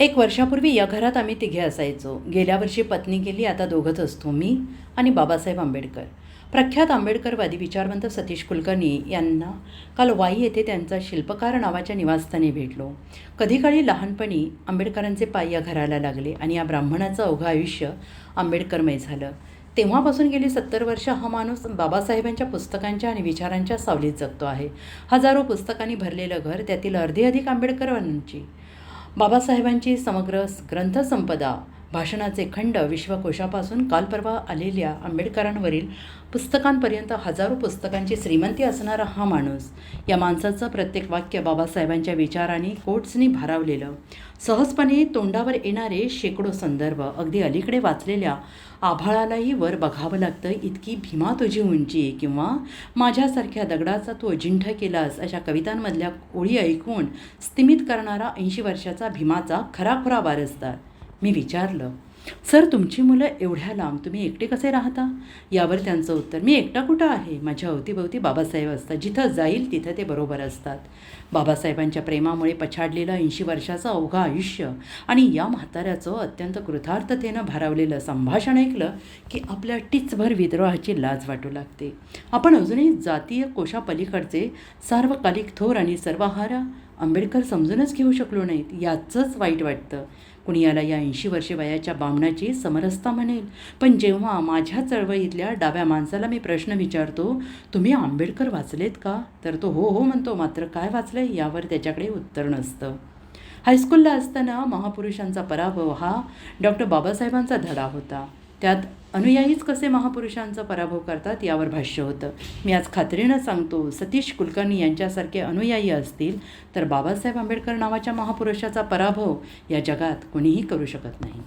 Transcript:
एक वर्षापूर्वी या घरात आम्ही तिघे असायचो. गेल्या वर्षी पत्नी गेली आता दोघंच असतो मी आणि बाबासाहेब आंबेडकर. प्रख्यात आंबेडकरवादी विचारवंत सतीश कुलकर्णी यांना काल वाई येथे त्यांचा शिल्पकार नावाच्या निवासस्थानी भेटलो. कधीकाळी लहानपणी आंबेडकरांचे पाय या घराला लागले आणि या ब्राह्मणाचं अवघं आयुष्य आंबेडकरमय झालं. तेव्हापासून गेली सत्तर वर्ष हा माणूस बाबासाहेबांच्या पुस्तकांच्या आणि विचारांच्या सावलीत जगतो आहे. हजारो पुस्तकांनी भरलेलं घर त्यातील अर्धी अधिक आंबेडकरांची बाबासाहेबांची समग्र ग्रंथसंपदा भाषणाचे खंड विश्वकोशापासून काल परवा आलेल्या आंबेडकरांवरील पुस्तकांपर्यंत हजारो पुस्तकांची श्रीमंती असणारा हा माणूस या माणसाचं प्रत्येक वाक्य बाबासाहेबांच्या विचारांनी कोट्सनी भारावलेलं. सहजपणे तोंडावर येणारे शेकडो संदर्भ अगदी अलीकडे वाचलेल्या आभाळालाही वर बघावं लागतं इतकी भीमा तुझी उंची किंवा माझ्यासारख्या दगडाचा तू अजिंठा केलास अशा कवितांमधल्या ओळी ऐकून स्तिमित करणारा ऐंशी वर्षाचा भीमाचा खराखुरा वारसदार. मी विचारलं सर तुमची मुलं एवढ्या लांब तुम्ही एकटे कसे राहता? यावर त्यांचं उत्तर मी एकटा कुठं आहे? माझ्या अवतीभवती बाबासाहेब असतात. जिथं जाईल तिथं ते बरोबर असतात. बाबासाहेबांच्या प्रेमामुळे पछाडलेलं ऐंशी वर्षाचं अवघं आयुष्य आणि या म्हाताऱ्याचं अत्यंत कृतार्थतेनं भारावलेलं संभाषण ऐकलं की आपल्या टिचभर विद्रोहाची लाज वाटू लागते. आपण अजूनही जातीय कोशापलीकडचे सार्वकालिक थोर आणि सर्वाहारा आंबेडकर समजूनच घेऊ शकलो नाहीत. याचंच वाईट वाटतं. कुणी याला या ऐंशी वर्षे वयाच्या बामणाची समरसता म्हणेल. पण जेव्हा माझ्या चळवळीतल्या डाव्या माणसाला मी प्रश्न विचारतो तुम्ही आंबेडकर वाचलेत का? तर तो हो हो म्हणतो मात्र काय वाचलं यावर त्याच्याकडे उत्तर नसतं. हायस्कूलला असताना महापुरुषांचा पराभव हा डॉक्टर बाबासाहेबांचा धडा होता. त्यात अनुयायीच कसे महापुरुषांचा पराभव करतात यावर भाष्य होतं. मी आज खात्रीनं सांगतो सतीश कुलकर्णी यांच्यासारखे अनुयायी असतील तर बाबासाहेब आंबेडकर नावाच्या महापुरुषाचा पराभव या जगात कोणीही करू शकत नाही.